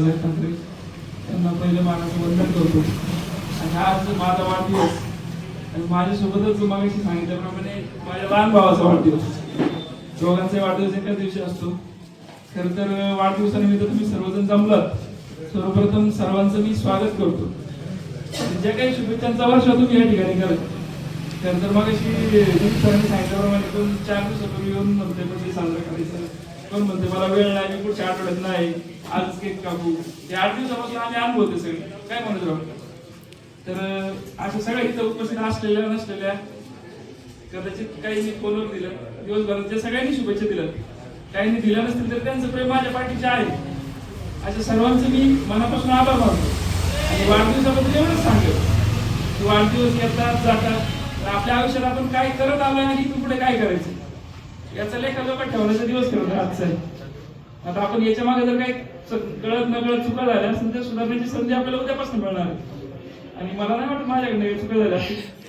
बाळासाहेब ठाकरे त्यांना पहिलं मानाचं वंदन करतो आणि आज माझा वाढदिवस आणि माझ्यासोबतच मागाशी सांगितल्याप्रमाणे माझ्या लहान भावाचा वाढदिवस. दोघांचा वाढदिवस एकाच दिवशी असतो. खरं तर वाढदिवसानिमित्त तुम्ही सर्वजण जमलात. सर्वप्रथम सर्वांचं मी स्वागत करतो. ज्या काही शुभेच्छांचा वर्ष तुम्ही या ठिकाणी करत त्यानंतर मग अशी सरांनी सांगितल्याप्रमाणे दोन चार दिवसापूर्वी येऊन धबधबे साजरा करायचं. कोण म्हणते मला वेळ नाही मी पुढच्या आठवड्यात नाही. आज केक कापू. ते आठ दिवसापासून आम्ही अनुभवते सगळे. काय म्हणत राहू? तर अशा सगळ्या इथं उपस्थित असलेल्या नसलेल्या कदाचित काही फोनवर दिलं दिवसभरात सगळ्यांनी शुभेच्छा दिल्या काहींनी दिल्या नसतील तर त्यांचं प्रेम माझ्या पाठीचे आहे. अशा सर्वांचं मी मनापासून आभार मानतो. आणि वाढदिवसाबद्दल एवढंच सांगतो की वाढदिवस येतात जातात. तर आपल्या आयुष्यात आपण काय करत आलोय आणि इथून पुढे काय करायचं? याचा लेखाजोखा ठेवण्याचा दिवस खरं आजचा आता आपण याच्या मागे जर काही कळत न कळत चुका झाल्या असेल तर सुधारण्याची संधी आपल्याला उद्यापासून मिळणार आहे. आणि मला नाही वाटत माझ्याकडे काही चुका झाल्या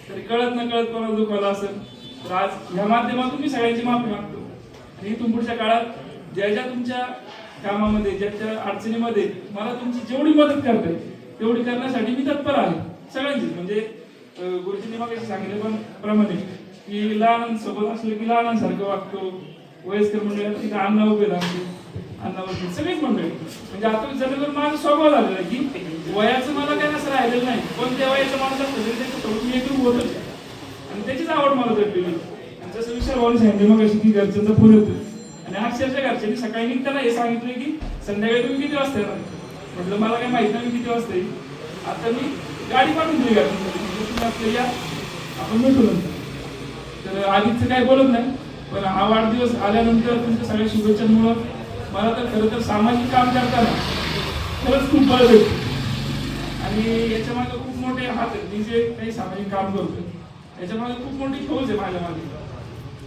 तरी कळत न कळत कोणाला दुखावला असेल तर आज ह्या माध्यमातून मी सगळ्यांची माफी मागतो. आणि इथून पुढच्या काळात ज्या ज्या तुमच्या कामामध्ये ज्या ज्या अडचणीमध्ये मला तुमची जेवढी मदत करते तेवढी करण्यासाठी मी तत्पर आहे. सगळ्यांची म्हणजे गुरुजींनी मग सांगितले पण प्रमाणे. की लहानांसोबत असलं की लहानांसारखं वागतो. वयस्कर मंडळी तिथं अन्ना अण्णा उभे लागते अण्णा उभे. सगळीच मंडळी. म्हणजे आता जर माझा स्वभाव लागला की वयाचं मला काय असं राहिलेलं नाही. पण त्या वयाचं माणूस असलं त्याचं थोडं मी एकूण होतच आणि त्याचीच आवड मला जडलेली आणि जसं विचार भाऊन सांगितलं मग की घरच्यांचा फोन येतो आणि अक्षरशः घरच्यांनी सकाळी निघताना हे सांगितलं की संध्याकाळी तुम्ही किती वाजता येणार? म्हटलं मला काय माहीत नाही मी किती वाजता येईल. आता मी गाडी पाठवून दिली घरच्यांसाठी या आपण भेटू नंतर. तर आधीच काही बोलत नाही पण हा वाढदिवस आल्यानंतर तुमच्या सगळ्या शुभेच्छांमुळं मला तर खरं तर सामाजिक काम करताना खरंच खूप बळ भेटतो. आणि याच्या मागे खूप मोठे हात आहेत. मी जे काही सामाजिक काम करतोय याच्या मागे खूप मोठी फौज आहे माझ्या मागे.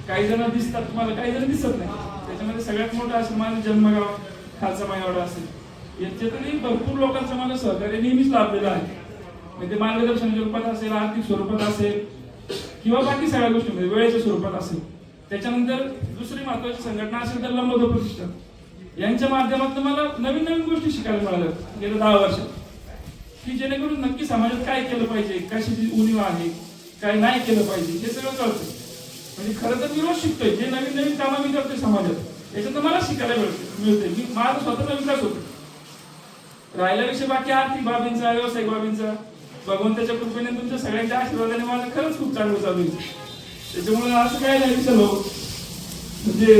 काही जण दिसतात तुम्हाला काही जण दिसत नाही. त्याच्यामध्ये सगळ्यात मोठं असं माझं जन्मगाव खालचा मायावाडा असेल. याच्यातही भरपूर लोकांचं मला सहकार्य नेहमीच लाभलेलं आहे. म्हणजे मार्गदर्शनाच्या रूपात असेल आर्थिक स्वरूपात असेल किंवा बाकी सगळ्या गोष्टीमध्ये वेळेच्या स्वरूपात असेल. त्याच्यानंतर दुसरी महत्वाची संघटना असेल तर लंबोदर प्रतिष्ठान यांच्या माध्यमातून मला नवीन नवीन गोष्टी शिकायला मिळाल्या गेल्या दहा वर्षात. की जेणेकरून नक्की समाजात काय केलं पाहिजे कशाची उणीव आहे काय नाही केलं पाहिजे हे सगळं कळतं म्हणजे खरं तर मी रोज शिकतोय जे नवीन नवीन कामं मी करतोय समाजात याच्यात मला शिकायला मिळते मिळते मी माझा स्वतःचा विकास होतो राहिला विषय बाकी आर्थिक बाबींचा व्यावसायिक बाबींचा भगवंताच्या कृपेने तुमच्या सगळ्यांच्या आशीर्वादाने माझं खरंच खूप चांगलं चालू आहे. त्याच्यामुळे असं काय नाही विचारलो म्हणजे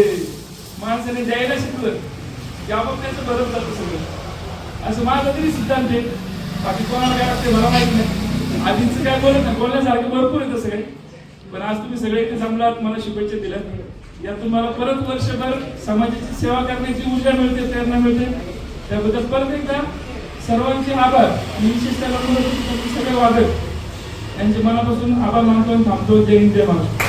माणसाने द्यायला शिकलं की आपण त्याचं बरं जातं सगळं. असं माझा तरी सिद्धांत आहे. बाकी कोणाला काय वाटते मला माहीत नाही. आधीच काय बोलत नाही बोलण्यासारखं भरपूर आहे तसं काही. पण आज तुम्ही सगळे इथे जमलात मला शुभेच्छा दिल्या यातून मला परत वर्षभर समाजाची सेवा करण्याची ऊर्जा मिळते प्रेरणा मिळते. त्याबद्दल परत एकदा सर्वांचे आभार. आणि विशेषतः लग्न सगळे वादक यांचे मनापासून आभार मानतो आणि थांबतो जय हिंद जय महाराष्ट्र.